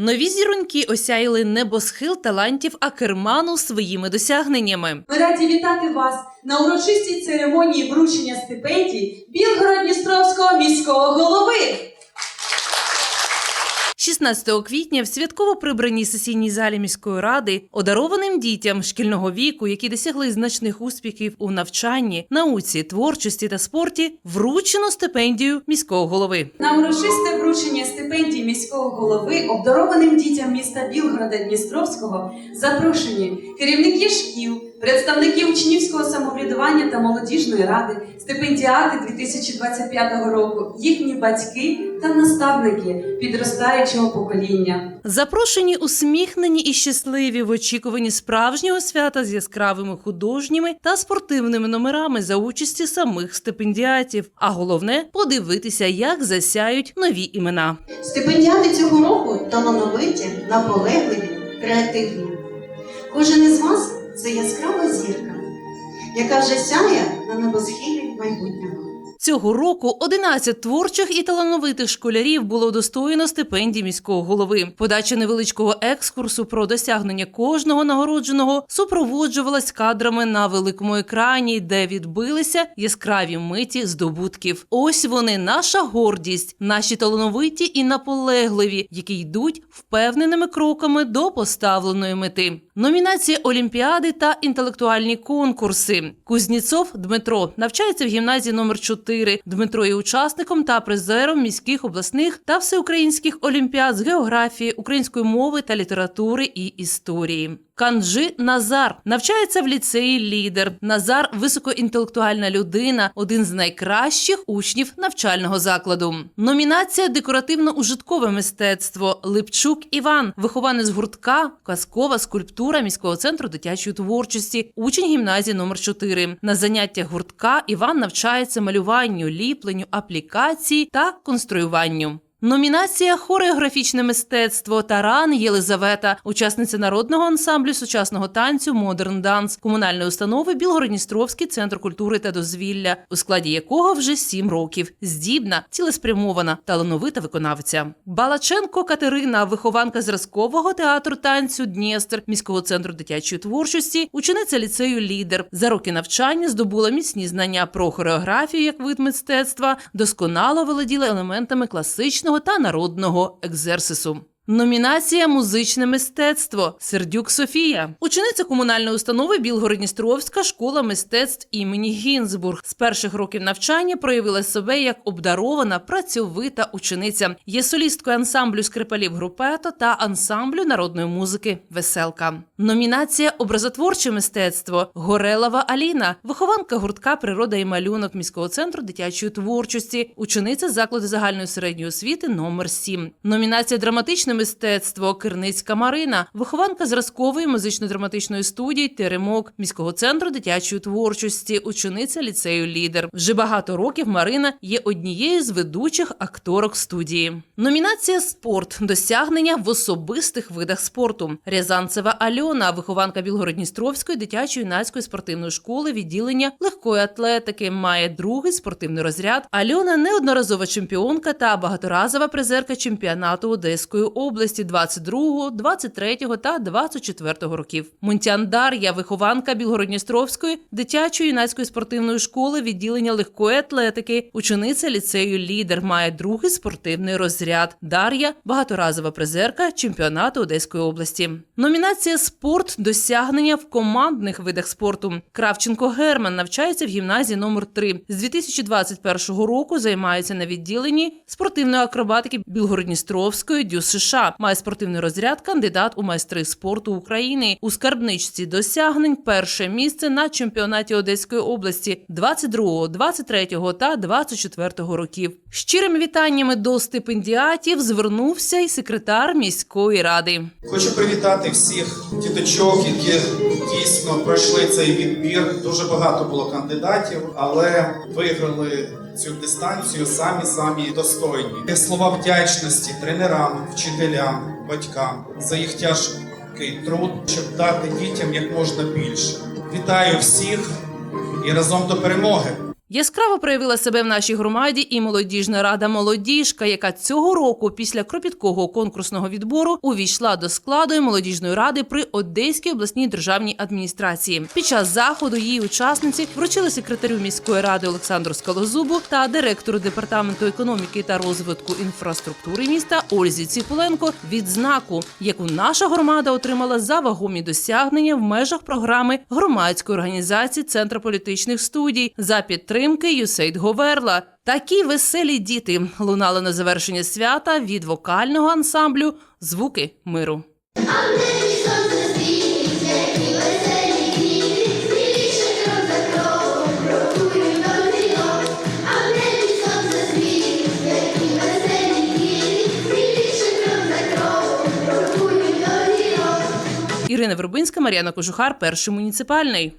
Нові зіроньки осяяли небосхил талантів Акерману своїми досягненнями. Ми раді вітати вас на урочистій церемонії вручення стипендій Білгород-Дністровського міського голови. 16 квітня в святково прибраній сесійній залі міської ради одарованим дітям шкільного віку, які досягли значних успіхів у навчанні, науці, творчості та спорті, вручено стипендію міського голови. На урочисте вручення стипендій міського голови обдарованим дітям міста Білгорода Дністровського запрошені керівники шкіл, представники учнівського самоврядування та молодіжної ради, стипендіати 2025 року, їхні батьки та наставники підростаючого покоління. Запрошені усміхнені і щасливі в очікуванні справжнього свята з яскравими художніми та спортивними номерами за участі самих стипендіатів. А головне подивитися, як засяють нові імена. Стипендіати цього року талановиті, наполегливі, креативні. Кожен із вас це яскрава зірка, яка вже сяє на небосхилі майбутнього. Цього року 11 творчих і талановитих школярів було удостоєно стипендій міського голови. Подача невеличкого екскурсу про досягнення кожного нагородженого супроводжувалась кадрами на великому екрані, де відбилися яскраві миті здобутків. Ось вони, наша гордість, наші талановиті і наполегливі, які йдуть впевненими кроками до поставленої мети. Номінація Олімпіади та інтелектуальні конкурси. Кузніцов Дмитро навчається в гімназії номер 4. Дмитро є учасником та призером міських обласних та всеукраїнських олімпіад з географії, української мови та літератури і історії. Канджи Назар навчається в ліцеї лідер. Назар високоінтелектуальна людина, один з найкращих учнів навчального закладу. Номінація декоративно-ужиткове мистецтво Липчук Іван, вихованець гуртка, казкова скульптура міського центру дитячої творчості, учень гімназії номер 4 На заняттях гуртка Іван навчається малюванню, ліпленню, аплікації та конструюванню. Номінація хореографічне мистецтво Таран Єлизавета, учасниця народного ансамблю сучасного танцю Модерн Данс комунальної установи Білгородністровський центр культури та дозвілля, у складі якого вже сім років. Здібна, цілеспрямована, талановита виконавця. Балаченко Катерина, вихованка зразкового театру танцю Дністер міського центру дитячої творчості, учениця ліцею Лідер. За роки навчання здобула міцні знання про хореографію як вид мистецтва, досконало володіла елементами класичного та народного екзерсису. Номінація Музичне мистецтво Сердюк Софія, учениця комунальної установи Білгородністровська школа мистецтв імені Гінзбург. З перших років навчання проявила себе як обдарована, працьовита учениця. Є солісткою ансамблю скрипалів групето та ансамблю народної музики Веселка. Номінація Образотворче мистецтво Горелова Аліна, вихованка гуртка Природа і малюнок міського центру дитячої творчості, учениця закладу загальної середньої освіти номер 7. Номінація Драматичне мистецтво Кирницька Марина, вихованка зразкової музично-драматичної студії Теремок міського центру дитячої творчості, учениця ліцею Лідер. Вже багато років Марина є однією з ведучих акторок студії. Номінація Спорт досягнення в особистих видах спорту. Рязанцева Альона, вихованка Білгородністровської дитячої юнацької спортивної школи відділення легкої атлетики, має другий спортивний розряд. Альона неодноразова чемпіонка та багаторазова призерка чемпіонату Одеської області 22, 23 та 24 років. Мунтян Дар'я, вихованка Білгородністровської дитячої юнацької спортивної школи відділення легкої атлетики, учениця ліцею Лідер, має другий спортивний розряд. Дар'я багаторазова призерка чемпіонату Одеської області. Номінація Спорт досягнення в командних видах спорту. Кравченко Герман навчається в гімназії номер 3 З 2021 року займається на відділенні спортивної акробатики Білгородністровської ДЮС США. Має спортивний розряд кандидат у майстри спорту України. У скарбничці досягнень перше місце на чемпіонаті Одеської області 22, 23 та 24 років. Щирими вітаннями до стипендіатів звернувся й секретар міської ради. Хочу привітати всіх діточок, які дійсно пройшли цей відбір. Дуже багато було кандидатів, але виграли цю дистанцію самі самі достойні. Слова вдячності тренерам, вчителям, батькам за їх тяжкий труд, щоб дати дітям як можна більше. Вітаю всіх і разом до перемоги! Яскраво проявила себе в нашій громаді і молодіжна рада молодіжка, яка цього року після кропіткого конкурсного відбору увійшла до складу молодіжної ради при Одеській обласній державній адміністрації. Під час заходу її учасниці вручили секретарю міської ради Олександру Скалозубу та директору департаменту економіки та розвитку інфраструктури міста Ользі Ціпуленко відзнаку, яку наша громада отримала за вагомі досягнення в межах програми громадської організації Центр політичних студій за підтримки Юсейд Говерла. Такі веселі діти лунали на завершення свята від вокального ансамблю Звуки миру. Ірина Вербинська, Мар'яна Кожухар, перший муніципальний.